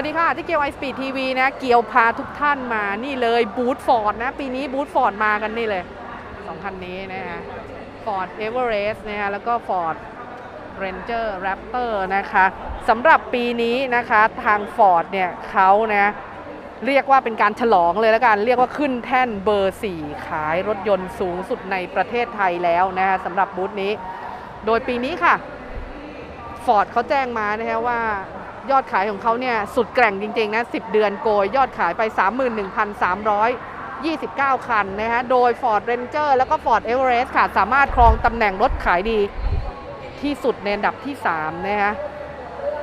ัสดีค่ะ ที่เกียวไอสปีดทีวีนะ เกียวพาทุกท่านมานี่เลยบูธฟอร์ดนะ ปีนี้บูธฟอร์ดมากันนี่เลยสองคันนี้นะฮะฟอร์ดเอเวอเรสต์นะฮะแล้วก็ฟอร์ดเรนเจอร์แรปเตอร์นะคะสำหรับปีนี้นะคะทางฟอร์ดเนี่ยเขานะเรียกว่าเป็นการฉลองเลยแล้วกัน เรียกว่าขึ้นแท่นเบอร์ 4 ขายรถยนต์สูงสุดในประเทศไทยแล้วนะฮะสำหรับบูธนี้ โดยปีนี้ค่ะฟอร์ดเขาแจ้งมานะฮะว่า ยอดขายของเขาเนี่ยสุดแกร่งจริงๆนะ 10 เดือนโกย ยอดขายไป 31,329 คันนะฮะ โดย Ford Ranger แล้วก็ Ford Everest ค่ะ สามารถครองตำแหน่งรถขายดีที่สุดในอันดับที่ 3 นะฮะ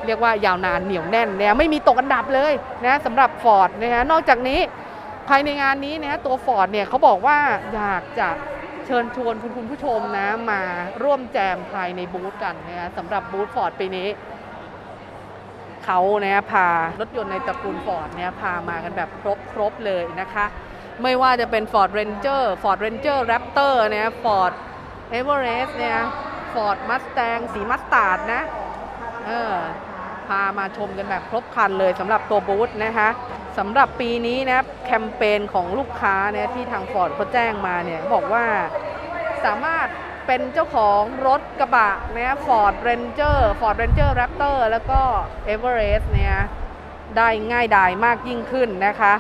เรียกว่ายาวนานเหนียวแน่นนะไม่มีตกอันดับเลยนะสำหรับ Ford นะฮะ นอกจากนี้ภายในงานนี้นะฮะตัว Ford เนี่ยเขาบอกว่าอยากจะเชิญชวนคุณคุณผู้ชมนะมาร่วมแจมภายในบูธกันนะฮะสำหรับบูธ Ford ปีนี้ เขาเนี่ยพารถยนต์ในตระกูลฟอร์ดเนี่ยพามากันแบบครบครบเลยนะคะ ไม่ว่าจะเป็น Ford Ranger Ford Ranger Raptor เนี่ย Ford Everest เนี่ย Ford Mustang สีมัสตาร์ดนะเออพามาชมกันแบบครบครันเลยสำหรับตัวบูธนะคะสำหรับปีนี้นะแคมเปญของลูกค้าเนี่ยที่ทาง Ford เขาแจ้งมาเนี่ยบอกว่าสามารถ เป็นเจ้าของรถกระบะเนี่ย Ford Ranger Ford Ranger Raptor แรปเตอร์แล้วก็ Everest เนี่ยได้ง่ายดายมากยิ่งขึ้นนะคะ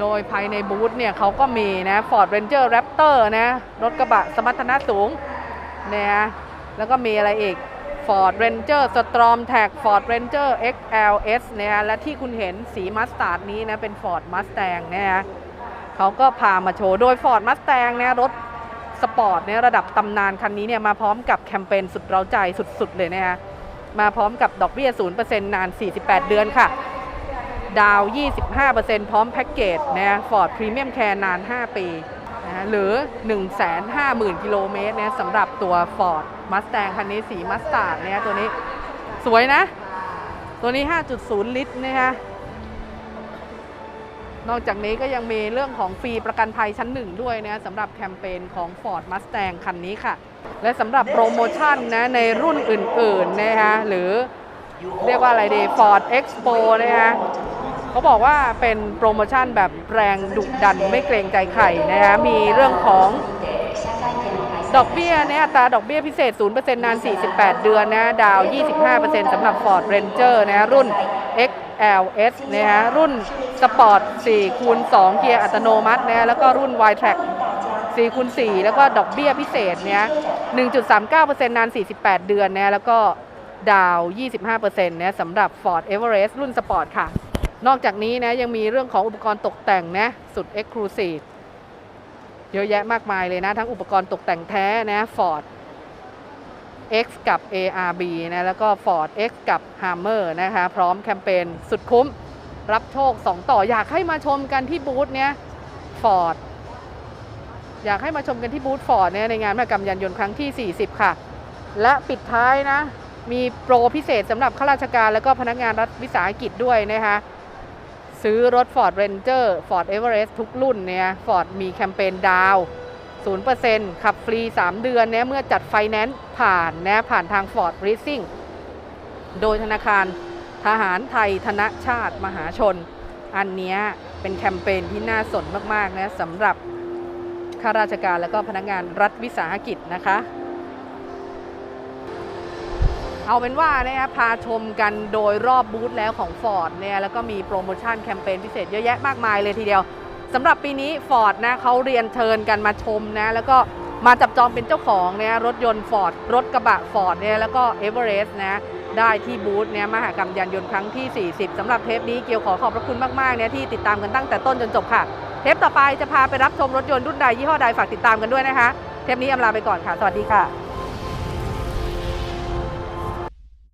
โดยภายในบูธเนี่ยเขาก็มีนะ Ford Ranger Raptor นะ รถกระบะสมรรถนะสูงเนี่ยแล้วก็มีอะไรอีก Ford Ranger Storm Tag Ford Ranger XLS เนี่ยและที่คุณเห็นสีมัสตาร์ดนี้นะ เป็น Ford Mustang เนี่ยนะเขาก็พามาโชว์ โดย Ford Mustang เนี่ยรถ สปอร์ตเนี่ยระดับตำนานคันนี้เนี่ยมาพร้อมกับแคมเปญสุดเร้าใจสุดๆเลยนะฮะมาพร้อมกับดอกเบี้ย 0%นาน 48 เดือนค่ะ ดาว 25%พร้อมแพ็กเกจนะ Ford Premium Care นาน 5 ปีนะฮะหรือ 150,000 กิโลเมตรเนี่ยสำหรับตัว Ford Mustang คันนี้สีมัสตาร์ดเนี่ยตัวนี้สวยนะ ตัวนี้ 5.0 ลิตรนะคะ นอกจากนี้ก็ยังมีเรื่องของฟรีประกันภัยชั้นหนึ่งด้วยนะสำหรับแคมเปญของ Ford Mustang คันนี้ค่ะ และสำหรับโปรโมชั่นนะในรุ่นอื่นๆนะคะหรือเรียกว่าอะไรดี Ford Expo นะคะเขาบอกว่าเป็นโปรโมชั่นแบบแรงดุดันไม่เกรงใจใครนะคะมีเรื่องของดอกเบี้ยเนี่ยอัตราดอกเบี้ยพิเศษ 0%นาน 48 เดือนนะ ดาว 25%สำหรับ Ford Ranger นะรุ่น L S นะฮะรุ่นสปอร์ต4คูณ2เกียร์อัตโนมัตินะแล้วก็รุ่น Y-Track 4คูณ4แล้วก็ดอกเบี้ยพิเศษเนี่ย1.39%นาน 48 เดือนนะแล้วก็ดาว 25%นะสำหรับ Ford Everest รุ่นสปอร์ตค่ะ นอกจากนี้นะยังมีเรื่องของอุปกรณ์ตกแต่งนะสุด Exclusive เยอะแยะมากมายเลยนะ ทั้งอุปกรณ์ตกแต่งแท้นะ Ford X กับ ARB นะแล้วก็ Ford X กับ Hammer นะคะพร้อมแคมเปญสุดคุ้มรับโชค 2 ต่ออยากให้มาชมกันที่บูธเนี้ย Ford อยากให้มาชมกันที่บูธ Ford เนี่ยในงานมหกรรมยานยนต์ครั้งที่ 40 ค่ะ และปิดท้ายนะ มีโปรพิเศษสำหรับข้าราชการและก็พนักงานรัฐวิสาหกิจด้วยนะคะซื้อรถ Ford Ranger Ford Everest ทุกรุ่นเนี่ย Ford มีแคมเปญดาวน์ 0%ขับฟรี 3 เดือนเนี่ยเมื่อจัดไฟแนนซ์ผ่านนะผ่านทาง Ford Leasing โดยธนาคารทหารไทยธนชาติมหาชน อันนี้เป็นแคมเปญที่น่าสนมาก ๆ นะสำหรับข้าราชการและก็พนักงานรัฐวิสาหกิจนะคะ เอาเป็นว่าเนี่ยพาชมกันโดยรอบบูธแล้วของ Ford เนี่ยแล้วก็มีโปรโมชั่นแคมเปญพิเศษเยอะแยะมากมายเลยทีเดียว สำหรับปีนี้ Ford นะเขาเรียนเชิญกันมาชมนะแล้วก็มาจับจองเป็นเจ้าของเนี่ยรถยนต์ Ford รถกระบะ Ford เนี่ยแล้วก็ Everest นะได้ที่บูธเนี่ยมหากรรมยานยนต์ครั้งที่ 40สำหรับเทปนี้เกี่ยวขอขอบพระคุณมากๆเนี่ยที่ติดตามกันตั้งแต่ต้นจนจบค่ะ เทปต่อไปจะพาไปรับชมรถยนต์รุ่นใดยี่ห้อใดฝากติดตามกันด้วยนะคะ เทปนี้อำลาไปก่อนค่ะ สวัสดีค่ะ